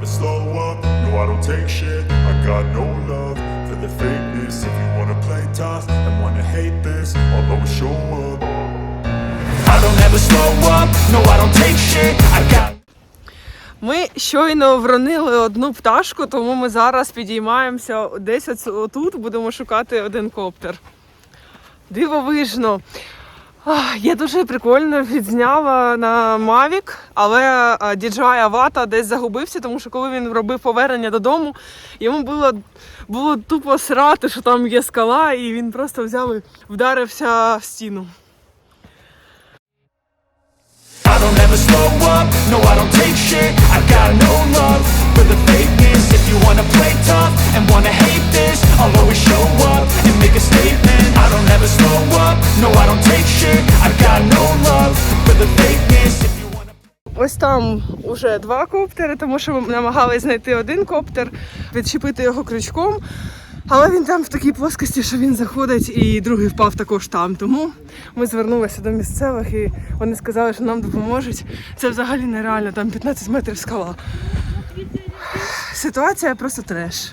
never slow up, no I don't take shit I got no love for the fakeness If you wanna play tough and wanna hate this I'll always show up I don't ever slow up, no I don't take shit I got Ми щойно вронили одну пташку, тому ми зараз підіймаємося десь отут, будемо шукати один коптер. Дивовижно. Я дуже прикольно відзняла на Mavic, але DJI Avata десь загубився, тому що коли він робив повернення додому, йому було, було тупо срати, що там є скала, і він просто взяв і вдарився в стіну. I don't ever slow up, no I don't take shit I got Ось там уже два коптери, тому що ми намагалися знайти один коптер, відчепити його крючком. Але він там в такій плоскості, що він заходить, і другий впав також там. Тому ми звернулися до місцевих і вони сказали, що нам допоможуть. Це взагалі нереально, там 15 метрів скала. Ситуація просто треш.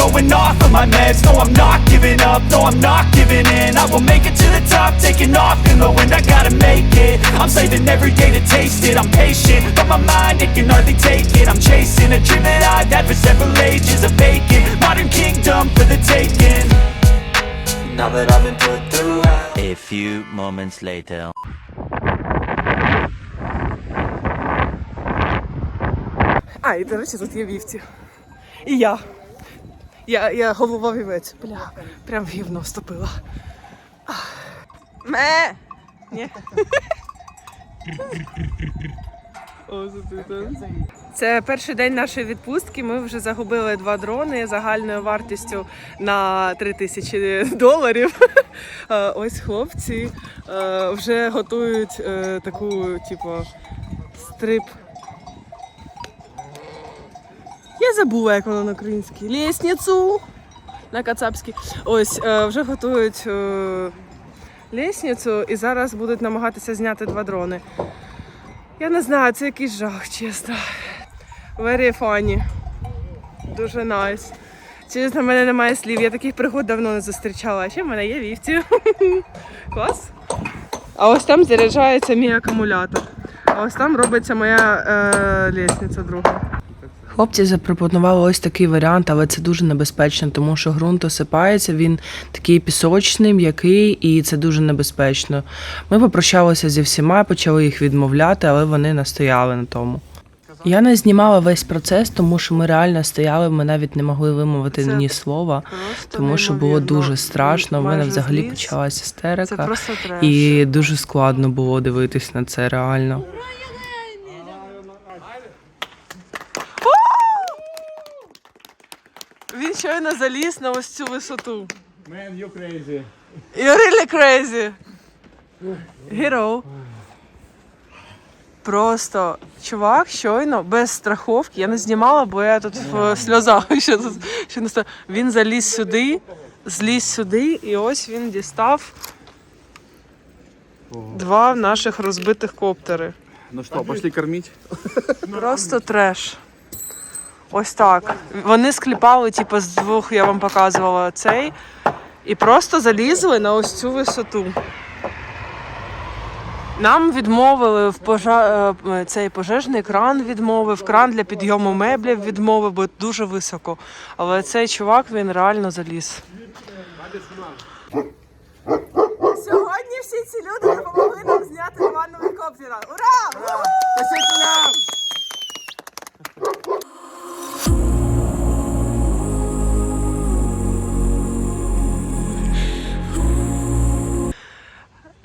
going off of my meds No, I'm not giving up, no, I'm not giving in I will make it to the top, taking off in the wind I gotta make it, I'm saving every day to taste it I'm patient, but my mind, it can hardly take it I'm chasing a dream that I've had for several ages A vacant, modern kingdom for the taking Now that I've been put through hell A few moments later. А, і до речі, тут є вівці. І я. Я, я голова вівець. Бля, прям гівно вступила. Ме! Ні. Це перший день нашої відпустки. Ми вже загубили два дрони загальною вартістю на 3 тисячі доларів. Е, Ось хлопці е, вже готують е, таку, типу, стрип я забула, як воно на українській. Лісницю на кацапській. Ось е, вже готують е, лісницю і зараз будуть намагатися зняти два дрони. Я не знаю, це якийсь жах, чесно. Very funny. Дуже найс. Чесно, в мене немає слів. Я таких пригод давно не зустрічала. А ще в мене є вівці. Клас. А ось там заряджається мій акумулятор. А ось там робиться моя е, лісниця друга. Хлопці запропонували ось такий варіант, але це дуже небезпечно, тому що ґрунт осипається, він такий пісочний, м'який, і це дуже небезпечно. Ми попрощалися зі всіма, почали їх відмовляти, але вони настояли на тому. Я не знімала весь процес, тому що ми реально стояли, ми навіть не могли вимовити ні слова, тому що було дуже страшно. У мене взагалі почалася істерика, і дуже складно було дивитись на це реально. Він щойно заліз на ось цю висоту. Man, you crazy. You're really crazy. Hero. Просто чувак щойно без страховки. Я не знімала, бо я тут в сльозах. Ще, ще не ста- Він заліз сюди, зліз сюди, і ось він дістав два наших розбитих коптери. Ну что, пошли кормить? Просто треш. Ось так. Вони скліпали, типу, з двох, я вам показувала цей, і просто залізли на ось цю висоту. Нам відмовили в пожа... е, цей пожежний кран відмовив, кран для підйому меблів відмовив, бо дуже високо. Але цей чувак він реально заліз. Сьогодні всі ці люди допомогли нам зняти два нових коптера. Ура!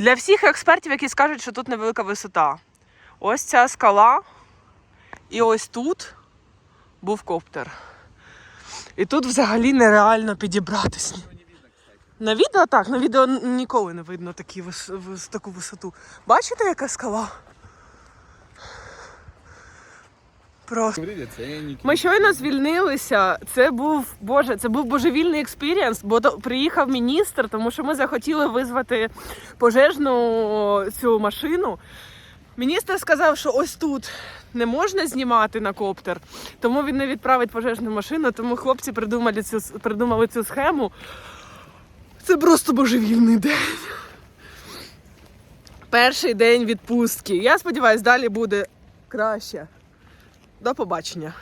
Для всіх експертів, які скажуть, що тут невелика висота. Ось ця скала, і ось тут був коптер. І тут взагалі нереально підібратися. На відео так, на відео ніколи не видно такі таку висоту. Бачите, яка скала? Просто. Ми щойно звільнилися. Це був Боже, це був божевільний експірієнс, бо то приїхав міністр, тому що ми захотіли визвати пожежну цю машину. Міністр сказав, що ось тут не можна знімати на коптер, тому він не відправить пожежну машину. Тому хлопці придумали цю придумали цю схему. Це просто божевільний день. Перший день відпустки. Я сподіваюся, далі буде краще. До побачення.